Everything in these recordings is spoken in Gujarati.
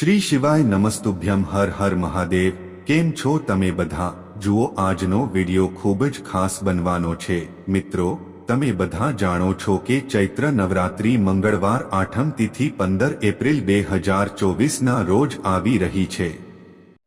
શ્રી શિવાય નમસ્તુભ્યમ હર હર મહાદેવ, કેમ છો તમે બધા? જુઓ, આજનો વિડિયો ખૂબ જ ખાસ બનવાનો છે. મિત્રો, તમે બધા જાણો છો કે ચૈત્ર નવરાત્રી મંગળવાર આઠમ તિથિ પંદર એપ્રિલ બે હજાર ચોવીસના રોજ આવી રહી છે.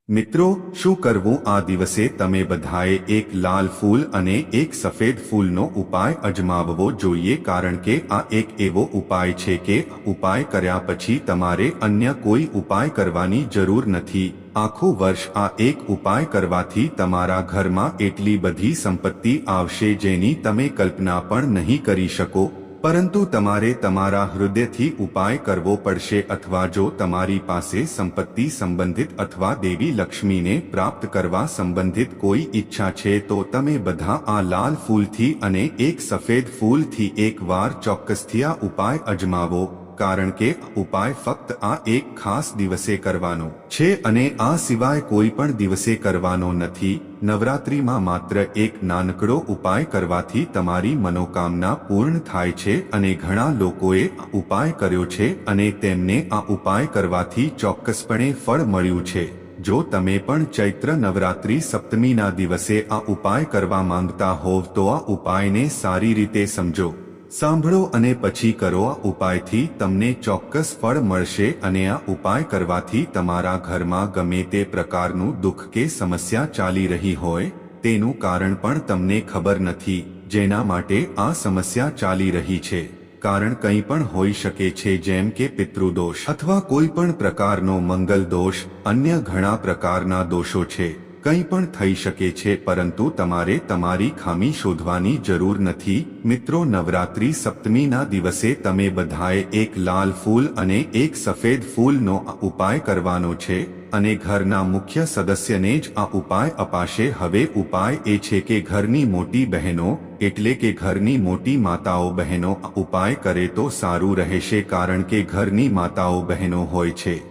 મિત્રો, શું કરવું આ દિવસે તમે બધાએ એક લાલ ફૂલ અને એક સફેદ ફૂલનો ઉપાય અજમાવવો જોઈએ? કારણ કે આ એક એવો ઉપાય છે કે ઉપાય કર્યા પછી તમારે અન્ય કોઈ ઉપાય કરવાની જરૂર નથી. આખું વર્ષ આ એક ઉપાય કરવાથી તમારા ઘરમાં એટલી બધી સંપત્તિ આવશે જેની તમે કલ્પના પણ નહીં કરી શકો. પરંતુ તમારે તમારા હૃદયથી ઉપાય કરવો પડશે અથવા જો તમારી પાસે સંપત્તિ સંબંધિત અથવા દેવી લક્ષ્મીને પ્રાપ્ત કરવા સંબંધિત કોઈ ઈચ્છા છે તો તમે બધા આ લાલ ફૂલથી અને એક સફેદ ફૂલથી એકવાર ચોક્કસથી આ ઉપાય અજમાવો, કારણ કે ઉપાય ફક્ત આ એક ખાસ દિવસે કરવાનો છે અને આ સિવાય કોઈ પણ દિવસે કરવાનો નથી. નવરાત્રીમાં માત્ર એક નાનકડો ઉપાય કરવાથી તમારી મનોકામના પૂર્ણ થાય છે અને ઘણા લોકોએ ઉપાય કર્યો છે અને તેમને આ ઉપાય કરવાથી ચોક્કસપણે ફળ મળ્યું છે. જો તમે પણ ચૈત્ર નવરાત્રિ સપ્તમીના દિવસે આ ઉપાય કરવા માંગતા હોવ તો આ ઉપાયને સારી રીતે સમજો. સાંભળો અને પછી કરો આ ઉપાયથી તમને ચોક્કસ ફળ મળશે અને આ ઉપાય કરવાથી તમારા ઘરમાં ગમે તે પ્રકારનું દુઃખ કે સમસ્યા ચાલી રહી હોય, તેનું કારણ પણ તમને ખબર નથી, જેના માટે આ સમસ્યા ચાલી રહી છે. કારણ કંઈ પણ હોઈ શકે છે જેમ કે પિતૃદોષ અથવા કોઈ પણ પ્રકારનો મંગલ દોષ, અન્ય ઘણા પ્રકારના દોષો છે. કંઈ પણ થઈ શકે છે, પરંતુ તમારે તમારી ખામી શોધવાની જરૂર નથી. મિત્રો, નવરાત્રી સપ્તમીના દિવસે તમે બધાએ એક લાલ ફૂલ અને એક સફેદ ફૂલનો ઉપાય કરવાનો છે અને ઘરના મુખ્ય સદસ્યને જ આ ઉપાય અપાશે. હવે ઉપાય એ છે કે ઘરની મોટી બહેનો, એટલે કે ઘરની મોટી માતાઓ બહેનો ઉપાય કરે તો સારું રહેશે, કારણ કે ઘરની માતાઓ બહેનો હોય છે.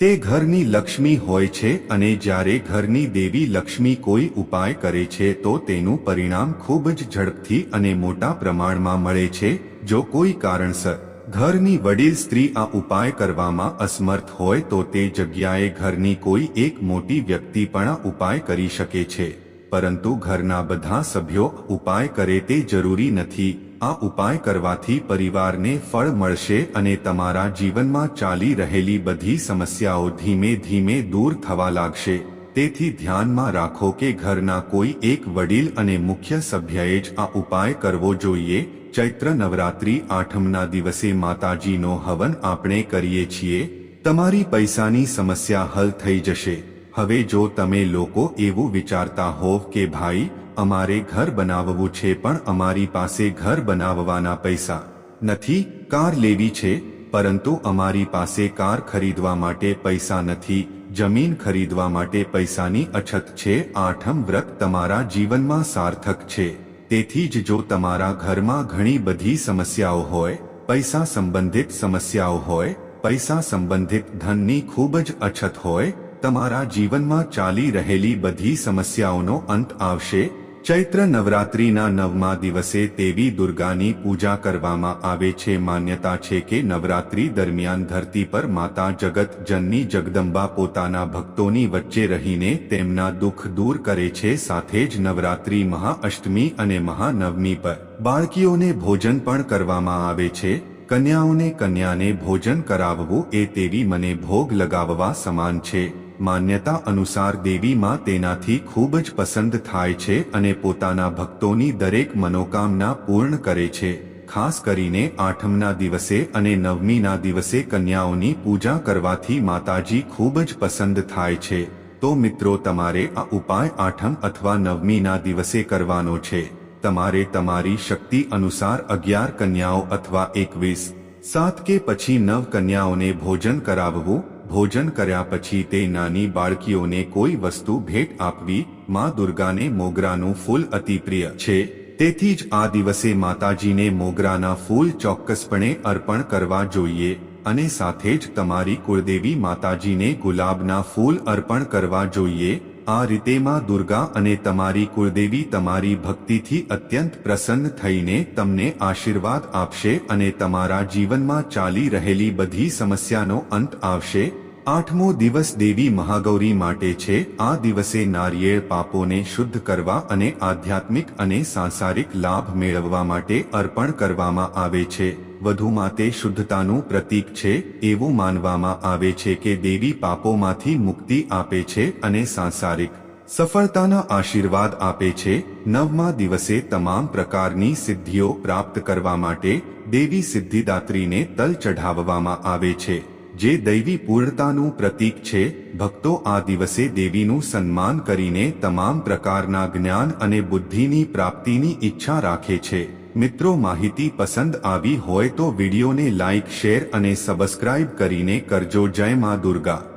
તે ઘરની લક્ષ્મી હોય છે અને જ્યારે ઘરની દેવી લક્ષ્મી કોઈ ઉપાય કરે છે તો તેનું પરિણામ ખૂબ જ ઝડપથી અને મોટા પ્રમાણમાં મળે છે. જો કોઈ કારણસર ઘરની વડીલ સ્ત્રી આ ઉપાય કરવામાં અસમર્થ હોય તો તે જગ્યાએ ઘરની કોઈ એક મોટી વ્યક્તિ પણ આ ઉપાય કરી શકે છે. પરંતુ ઘરના બધા સભ્યો ઉપાય કરે તે જરૂરી નથી. આ ઉપાય કરવાથી પરિવારને ફળ મળશે અને તમારા જીવનમાં ચાલી રહેલી બધી સમસ્યાઓ ધીમે ધીમે દૂર થવા લાગશે. તેથી ધ્યાનમાં રાખો કે ઘરના કોઈ એક વડીલ અને મુખ્ય સભ્યએ જ આ ઉપાય કરવો જોઈએ. ચૈત્ર નવરાત્રી આઠમના દિવસે માતાજીનો હવન આપણે કરીએ છીએ. તમારી પૈસાની સમસ્યા હલ થઈ જશે. હવે જો તમે લોકો એવું વિચારતા હોવ કે ભાઈ, અમારે ઘર બનાવવું છે પણ અમારી પાસે ઘર બનાવવાના પૈસા નથી, કાર લેવી છે, પરંતુ અમારી પાસે કાર ખરીદવા માટે પૈસા નથી, જમીન ખરીદવા માટે પૈસાની અછત છે, આઠમ વ્રત તમારા જીવનમાં સાર્થક છે. તેથી જ જો તમારા ઘરમાં ઘણી બધી સમસ્યાઓ હોય, પૈસા સંબંધિત સમસ્યાઓ હોય, પૈસા સંબંધિત ધનની ખૂબ જ અછત હોય તમારા જીવનમાં ચાલી રહેલી બધી સમસ્યાઓનો અંત આવશે. ચૈત્ર નવરાત્રિના નવમા દિવસે દેવી દુર્ગાની પૂજા કરવામાં આવે છે. માન્યતા છે કે નવરાત્રી દરમિયાન ધરતી પર માતા જગત જનની જગદંબા પોતાના ભક્તોની વચ્ચે રહીને તેમના દુઃખ દૂર કરે છે. સાથે જ નવરાત્રી મહાઅષ્ટમી અને મહાનવમી પર બાળકીઓને ભોજન પણ કરવામાં આવે છે. કન્યાઓને કન્યાને ભોજન કરાવવું એ તેવી મને ભોગ લગાવવા સમાન છે. માન્યતા અનુસાર દેવીમાં તેનાથી ખૂબ જ પસંદ થાય છે અને પોતાના ભક્તોની દરેક મનોકામના પૂર્ણ કરે છે. ખાસ કરીને આઠમના દિવસે અને નવમીના દિવસે કન્યાઓની પૂજા કરવાથી માતાજી ખૂબ જ પસંદ થાય છે. તો મિત્રો, તમારે આ ઉપાય આઠમ અથવા નવમીના દિવસે કરવાનો છે. તમારે તમારી શક્તિ અનુસાર અગિયાર કન્યાઓ અથવા એકવીસ, સાત કે પછી નવ કન્યાઓને ભોજન કરાવવું ભોજન કર્યા પછી તે નાની બાળકીઓને કોઈ વસ્તુ ભેટ આપવી, માં દુર્ગાને મોગરાનું ફૂલ અતિ પ્રિય છે. તેથી જ આ દિવસે માતાજીને મોગરાના ફૂલ ચોક્કસપણે અર્પણ કરવા જોઈએ અને સાથે જ તમારી કુળદેવી માતાજીને ગુલાબના ફૂલ અર્પણ કરવા જોઈએ. આ રીતે માં દુર્ગા અને તમારી કુળદેવી તમારી ભક્તિથી અત્યંત પ્રસન્ન થઈને તમને આશીર્વાદ આપશે અને તમારા જીવનમાં ચાલી રહેલી બધી સમસ્યાનો અંત આવશે. આઠમો દિવસ દેવી મહાગૌરી માટે છે. આ દિવસે નારિયેળ પાપોને શુદ્ધ કરવા અને આધ્યાત્મિક અને સાંસારિક લાભ મેળવવા માટે અર્પણ કરવામાં આવે છે. વધુમાં તે શુદ્ધતાનું પ્રતીક છે, એવું માનવામાં આવે છે કે દેવી પાપોમાંથી મુક્તિ આપે છે અને સાંસારિક સફળતાના આશીર્વાદ આપે છે. નવમા દિવસે તમામ પ્રકારની સિદ્ધિઓ પ્રાપ્ત કરવા માટે દેવી સિદ્ધિદાત્રીને તલ ચઢાવવામાં આવે છે, જે દૈવી પૂર્ણતાનું પ્રતીક છે. ભક્તો આ દિવસે દેવીનું સન્માન કરીને તમામ પ્રકારના જ્ઞાન અને બુદ્ધિની પ્રાપ્તિની ઈચ્છા રાખે છે. મિત્રો માહિતી પસંદ આવી હોય તો વિડીયોને લાઇક શેર અને સબસ્ક્રાઇબ કરીને કરજો. જય માં દુર્ગા.